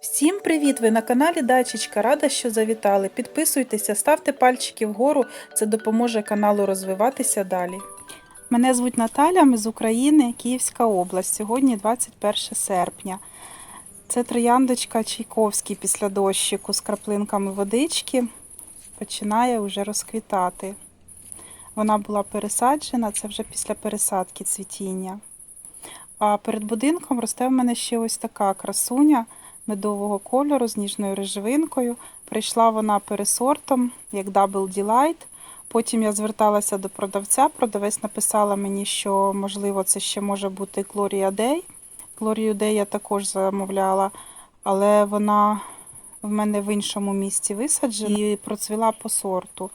Всім привіт! Ви на каналі Дачечка. Рада, що завітали. Підписуйтеся, ставте пальчики вгору, це допоможе каналу розвиватися далі. Мене звуть Наталя, ми з України, Київська область. Сьогодні 21 серпня. Це трояндочка Чайковський після дощику з краплинками водички. Починає вже розквітати. Вона була пересаджена, це вже після пересадки цвітіння. А перед будинком росте в мене ще ось така красуня медового кольору з ніжною режевинкою. Прийшла вона пересортом, як Double Delight. Потім я зверталася до продавця. Продавець написала мені, що можливо це ще може бути Gloria Day. Gloria Day я також замовляла, але вона в мене в іншому місці висаджена і процвіла по сорту.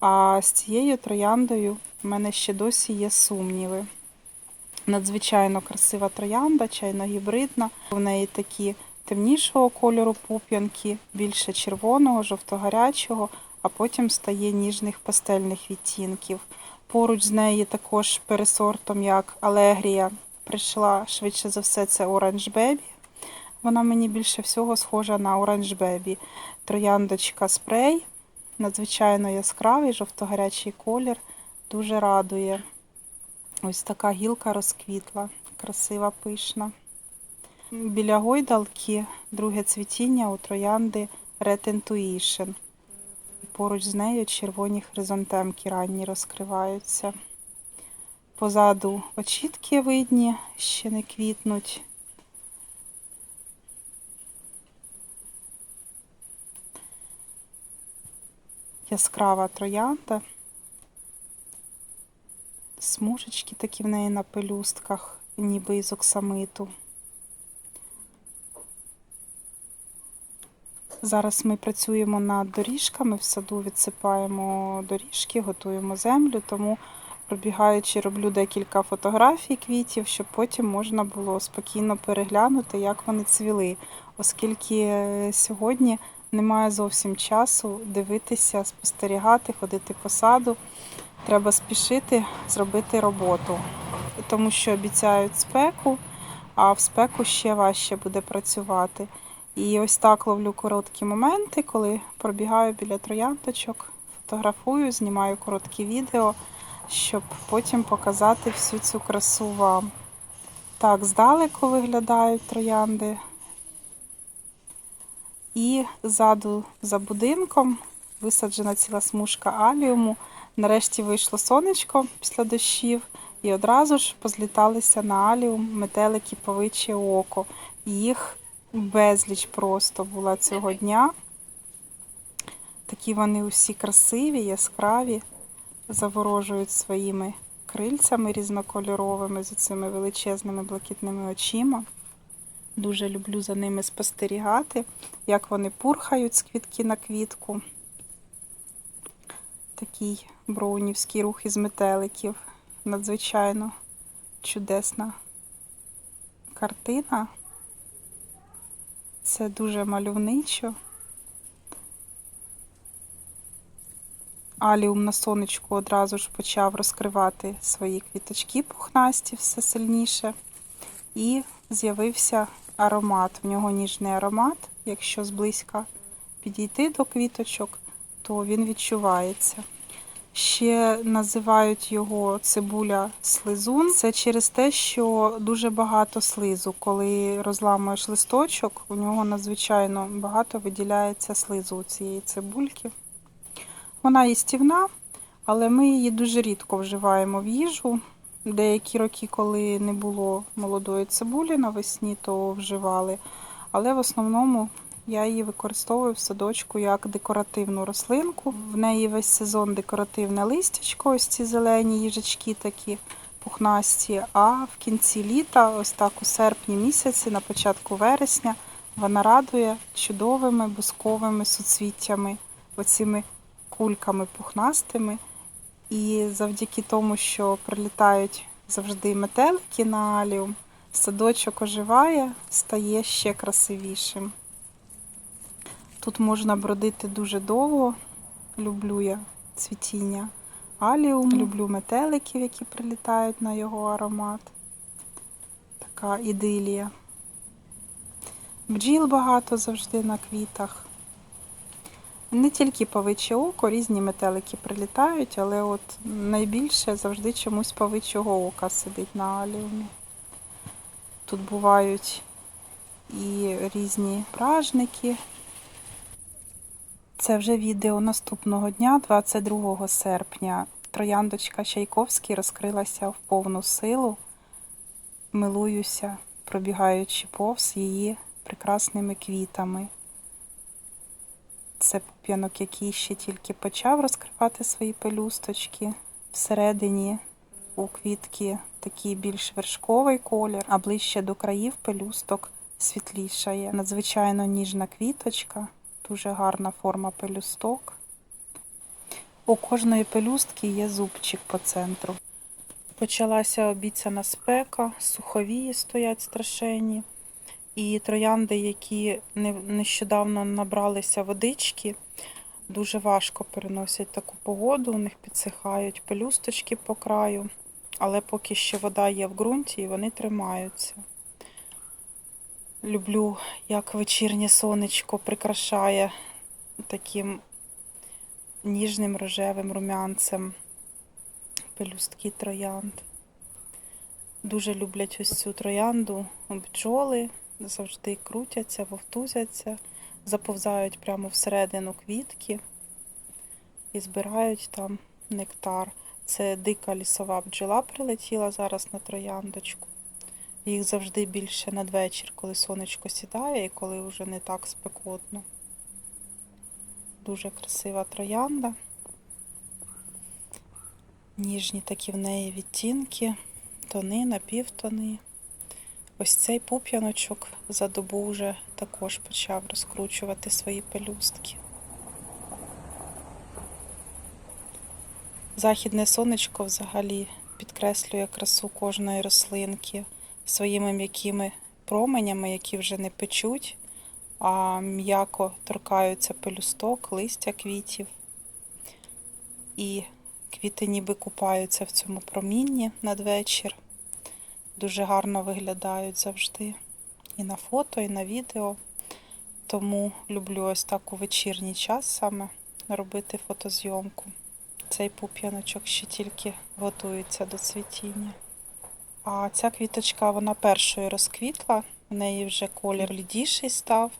А з цією трояндою в мене ще досі є сумніви. Надзвичайно красива троянда, чайно-гібридна. В неї такі темнішого кольору пуп'янки, більше червоного, жовто-гарячого, а потім стає ніжних пастельних відтінків. Поруч з нею також пересортом, як Алегрія, прийшла швидше за все, це Orange Baby. Вона мені більше всього схожа на Orange Baby. Трояндочка спрей, надзвичайно яскравий, жовто-гарячий колір, дуже радує. Ось така гілка розквітла, красива, пишна. Біля гойдалки друге цвітіння у троянди Red Intuition. Поруч з нею червоні хризантемки ранні розкриваються. Позаду очітки видні, ще не квітнуть. Яскрава троянда. Смужечки такі в неї на пелюстках, ніби із оксамиту. Зараз ми працюємо над доріжками в саду, відсипаємо доріжки, готуємо землю, тому пробігаючи, роблю декілька фотографій квітів, щоб потім можна було спокійно переглянути, як вони цвіли, оскільки сьогодні немає зовсім часу дивитися, спостерігати, ходити по саду. Треба спішити зробити роботу, тому що обіцяють спеку, а в спеку ще важче буде працювати. І ось так ловлю короткі моменти, коли пробігаю біля трояндочок, фотографую, знімаю короткі відео, щоб потім показати всю цю красу вам. Так, здалеку виглядають троянди. І ззаду за будинком висаджена ціла смужка аліуму. Нарешті вийшло сонечко після дощів, і одразу ж позліталися на аліум метелики павиче око. Їх безліч просто була цього дня. Такі вони усі красиві, яскраві, заворожують своїми крильцями різнокольоровими, з цими величезними блакитними очима. Дуже люблю за ними спостерігати, як вони пурхають з квітки на квітку. Такий броунівський рух із метеликів. Надзвичайно чудесна картина. Це дуже мальовничо. Аліум на сонечку одразу ж почав розкривати свої квіточки пухнасті все сильніше. І з'явився аромат. В нього ніжний аромат. Якщо зблизька підійти до квіточок, то він відчувається. Ще називають його цибуля слизун. Це через те, що дуже багато слизу. Коли розламуєш листочок, у нього надзвичайно багато виділяється слизу у цієї цибульки. Вона їстівна, але ми її дуже рідко вживаємо в їжу. Деякі роки, коли не було молодої цибулі навесні, то вживали. Але в основному я її використовую в садочку як декоративну рослинку. В неї весь сезон декоративне листячко, ось ці зелені їжачки такі пухнасті. А в кінці літа, ось так у серпні місяці, на початку вересня, вона радує чудовими бусковими суцвіттями, оціми кульками пухнастими. І завдяки тому, що прилітають завжди метелики на аліум, садочок оживає, стає ще красивішим. Тут можна бродити дуже довго. Люблю я цвітіння аліум, люблю метеликів, які прилітають на його аромат. Така ідилія. Бджіл багато завжди на квітах. Не тільки павиче око, різні метелики прилітають, але от найбільше завжди чомусь павичого ока сидить на аліумі. Тут бувають і різні пражники. Це вже відео наступного дня, 22 серпня. Трояндочка Чайковський розкрилася в повну силу. Милуюся, пробігаючи повз її прекрасними квітами. Це пуп'янок, який ще тільки почав розкривати свої пелюсточки. Всередині у квітки такий більш вершковий колір, а ближче до країв пелюсток світлішає. Надзвичайно ніжна квіточка, дуже гарна форма пелюсток. У кожної пелюстки є зубчик по центру. Почалася обіцяна спека, суховії стоять страшенні. І троянди, які нещодавно набралися водички, дуже важко переносять таку погоду, у них підсихають пелюсточки по краю, але поки ще вода є в ґрунті, і вони тримаються. Люблю, як вечірнє сонечко прикрашає таким ніжним рожевим румянцем пелюстки троянд. Дуже люблять ось цю троянду бджоли, завжди крутяться, вовтузяться, заповзають прямо всередину квітки і збирають там нектар. Це дика лісова бджола прилетіла зараз на трояндочку. Їх завжди більше надвечір, коли сонечко сідає і коли вже не так спекотно. Дуже красива троянда. Ніжні такі в неї відтінки, тони, напівтони. Ось цей пуп'яночок за добу вже також почав розкручувати свої пелюстки. Західне сонечко взагалі підкреслює красу кожної рослинки своїми м'якими променями, які вже не печуть, а м'яко торкаються пелюсток, листя квітів. І квіти ніби купаються в цьому промінні надвечір. Дуже гарно виглядають завжди. І на фото, і на відео. Тому люблю ось так у вечірній час саме робити фотозйомку. Цей пуп'яночок ще тільки готується до цвітіння. А ця квіточка вона першою розквітла, в неї вже колір блідіший став,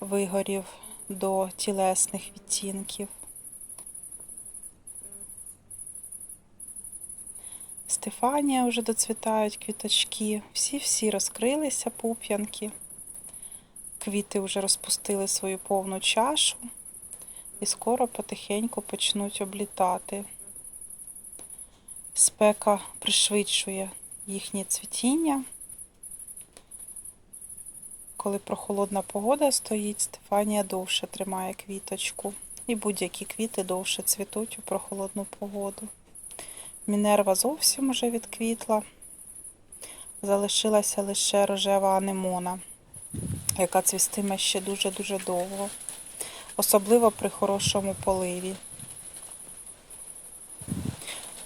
вигорів до тілесних відтінків. Стефанія вже доцвітають квіточки. Всі-всі розкрилися пуп'янки. Квіти вже розпустили свою повну чашу і скоро потихеньку почнуть облітати. Спека пришвидшує їхнє цвітіння. Коли прохолодна погода стоїть, Стефанія довше тримає квіточку. І будь-які квіти довше цвітуть у прохолодну погоду. Мінерва зовсім уже відквітла. Залишилася лише рожева анемона, яка цвістиме ще дуже-дуже довго, особливо при хорошому поливі.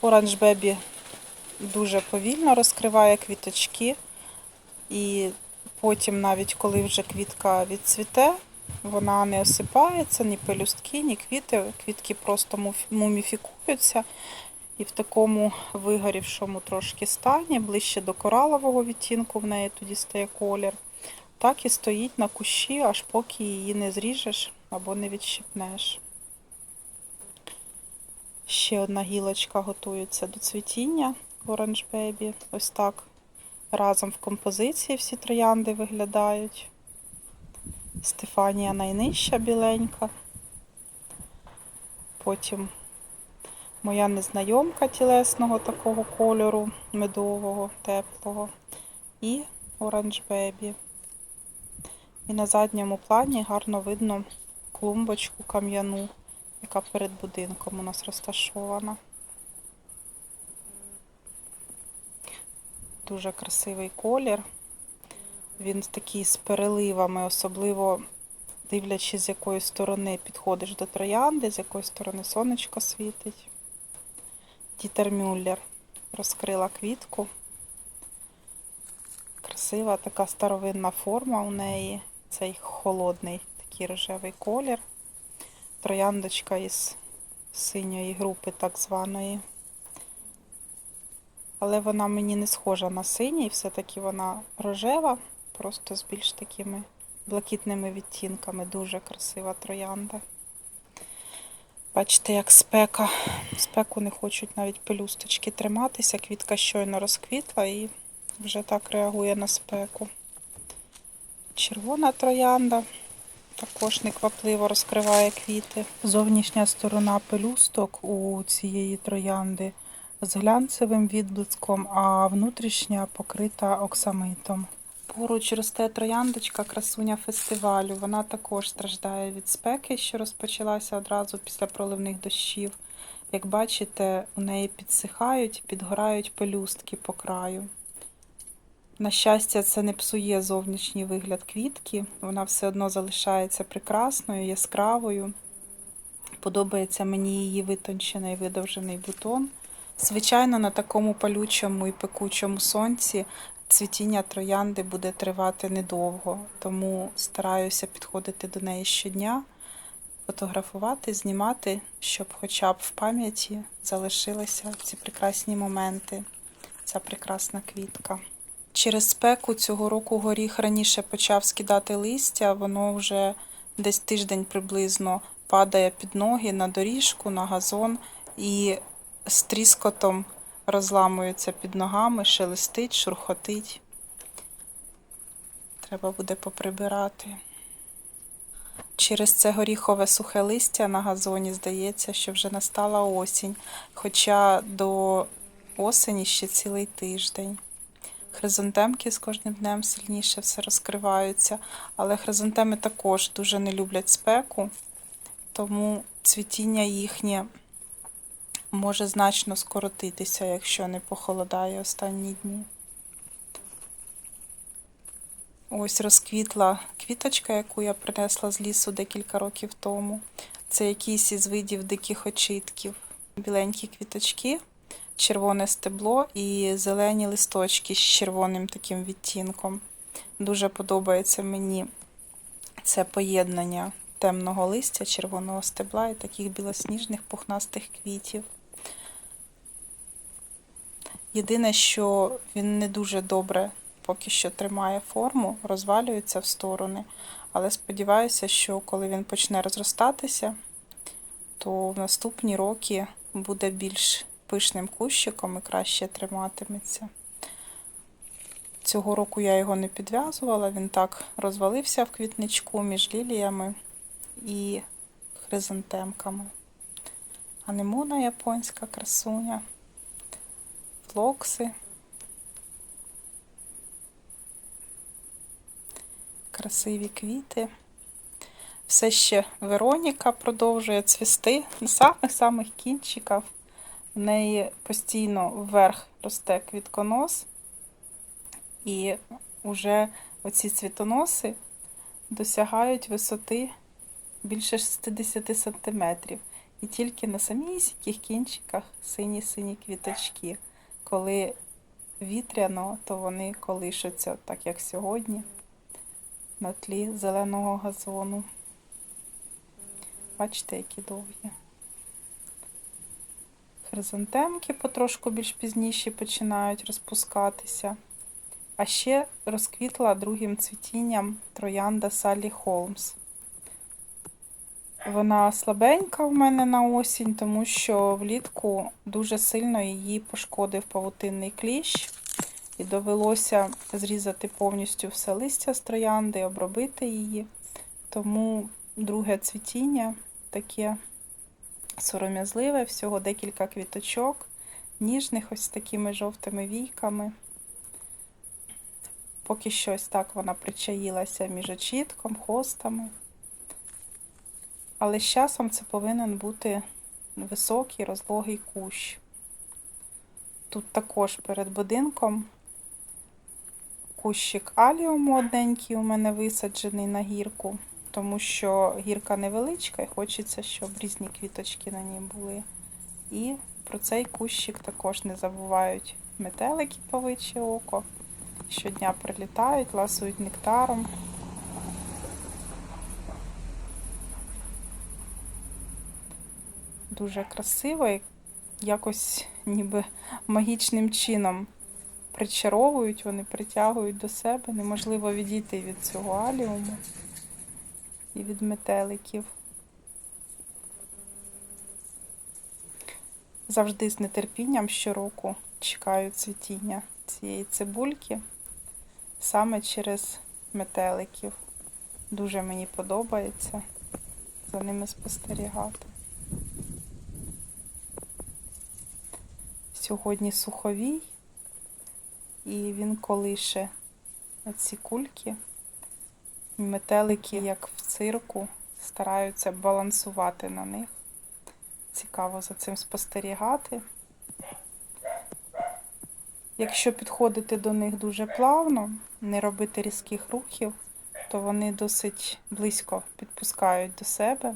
Оранж Бебі дуже повільно розкриває квіточки, і потім, навіть коли вже квітка відцвіте, вона не осипається, ні пелюстки, ні квіти. Квітки просто муміфікуються. І в такому вигорівшому трошки стані, ближче до коралового відтінку в неї тоді стає колір. Так і стоїть на кущі, аж поки її не зріжеш або не відщипнеш. Ще одна гілочка готується до цвітіння Orange Baby. Ось так разом в композиції всі троянди виглядають. Стефанія найнижча біленька. Потім моя незнайомка тілесного такого кольору, медового, теплого. І Orange Baby. І на задньому плані гарно видно клумбочку кам'яну, яка перед будинком у нас розташована. Дуже красивий колір. Він такий з переливами, особливо дивлячись, з якої сторони підходиш до троянди, з якої сторони сонечко світить. Дітер Мюллер розкрила квітку. Красива, така старовинна форма у неї. Цей холодний такий рожевий колір. Трояндочка із синьої групи, так званої. Але вона мені не схожа на синій, все-таки вона рожева, просто з більш такими блакитними відтінками. Дуже красива троянда. Бачите, як спека. Спеку не хочуть навіть пелюсточки триматися. Квітка щойно розквітла і вже так реагує на спеку. Червона троянда також неквапливо розкриває квіти. Зовнішня сторона пелюсток у цієї троянди з глянцевим відблиском, а внутрішня покрита оксамитом. Поруч росте трояндочка красуня фестивалю. Вона також страждає від спеки, що розпочалася одразу після проливних дощів. Як бачите, у неї підсихають, підгорають пелюстки по краю. На щастя, це не псує зовнішній вигляд квітки, вона все одно залишається прекрасною, яскравою. Подобається мені її витончений видовжений бутон. Звичайно, на такому палючому і пекучому сонці цвітіння троянди буде тривати недовго, тому стараюся підходити до неї щодня, фотографувати, знімати, щоб хоча б в пам'яті залишилися ці прекрасні моменти, ця прекрасна квітка. Через спеку цього року горіх раніше почав скидати листя, воно вже десь тиждень приблизно падає під ноги на доріжку, на газон і з тріскотом розламується під ногами, шелестить, шурхотить. Треба буде поприбирати. Через це горіхове сухе листя на газоні здається, що вже настала осінь, хоча до осені ще цілий тиждень. Хризантемки з кожним днем сильніше все розкриваються, але хризантеми також дуже не люблять спеку, тому цвітіння їхнє може значно скоротитися, якщо не похолодає останні дні. Ось розквітла квіточка, яку я принесла з лісу декілька років тому. Це якийсь із видів диких очитків. Біленькі квіточки, червоне стебло і зелені листочки з червоним таким відтінком. Дуже подобається мені це поєднання темного листя, червоного стебла і таких білосніжних пухнастих квітів. Єдине, що він не дуже добре поки що тримає форму, розвалюється в сторони. Але сподіваюся, що коли він почне розростатися, то в наступні роки буде більш пишним кущиком і краще триматиметься. Цього року я його не підв'язувала, він так розвалився в квітничку між ліліями і хризантемками. Анемона японська красуня, флокси. Красиві квіти. Все ще Вероніка продовжує цвісти на самих-самих кінчиках. В неї постійно вверх росте квітконос, і вже оці цвітоноси досягають висоти більше 60 см. І тільки на самісіньких кінчиках сині-сині квіточки. Коли вітряно, то вони колишуться, так як сьогодні, на тлі зеленого газону. Бачите, які довгі. Хризантемки потрошку більш пізніші починають розпускатися. А ще розквітла другим цвітінням троянда Саллі Холмс. Вона слабенька в мене на осінь, тому що влітку дуже сильно її пошкодив павутинний кліщ, і довелося зрізати повністю все листя з троянди, обробити її. Тому друге цвітіння таке сором'язливе, всього декілька квіточок, ніжних, ось такими жовтими війками. Поки щось так вона причаїлася між очітком, хостами. Але з часом це повинен бути високий розлогий кущ. Тут також перед будинком кущик аліуму одненький у мене висаджений на гірку, тому що гірка невеличка і хочеться, щоб різні квіточки на ній були. І про цей кущик також не забувають метелики павиче око. щодня прилітають, ласують нектаром. Дуже красиво і якось ніби магічним чином причаровують, вони притягують до себе. Неможливо відійти від цього аліуму і від метеликів. Завжди з нетерпінням щороку чекаю цвітіння цієї цибульки саме через метеликів. Дуже мені подобається за ними спостерігати. Сьогодні суховій, і він колише ці кульки. Метелики, як в цирку, стараються балансувати на них. Цікаво за цим спостерігати. Якщо підходити до них дуже плавно, не робити різких рухів, то вони досить близько підпускають до себе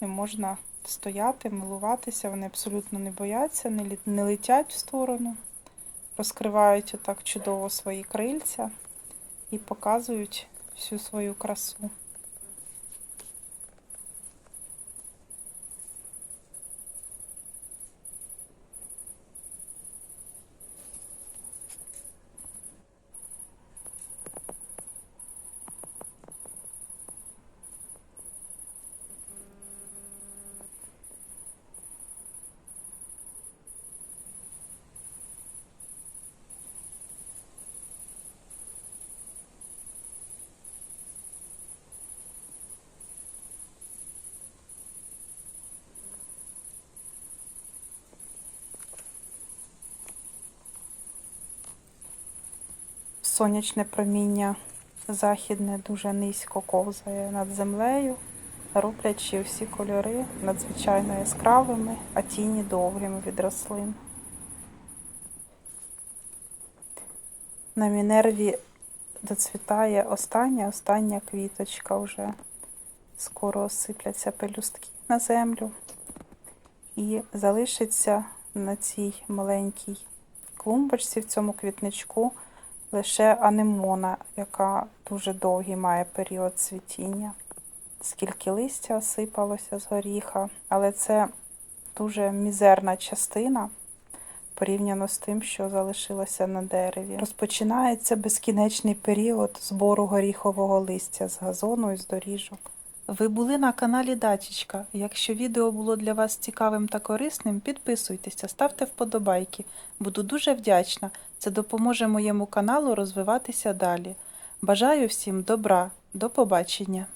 і можна стояти, милуватися, вони абсолютно не бояться, не летять в сторону, розкривають отак чудово свої крильця і показують всю свою красу. Сонячне проміння західне дуже низько ковзає над землею, роблячи всі кольори надзвичайно яскравими, а тіні довгими від рослин. На Мінерві доцвітає остання, остання квіточка вже. Скоро осипляться пелюстки на землю. І залишиться на цій маленькій клумбочці в цьому квітничку лише анемона, яка дуже довгий має період цвітіння. Скільки листя осипалося з горіха, але це дуже мізерна частина порівняно з тим, що залишилося на дереві. Розпочинається безкінечний період збору горіхового листя з газону і з доріжок. Ви були на каналі Дачечка. Якщо відео було для вас цікавим та корисним, підписуйтеся, ставте вподобайки. Буду дуже вдячна. Це допоможе моєму каналу розвиватися далі. Бажаю всім добра. До побачення!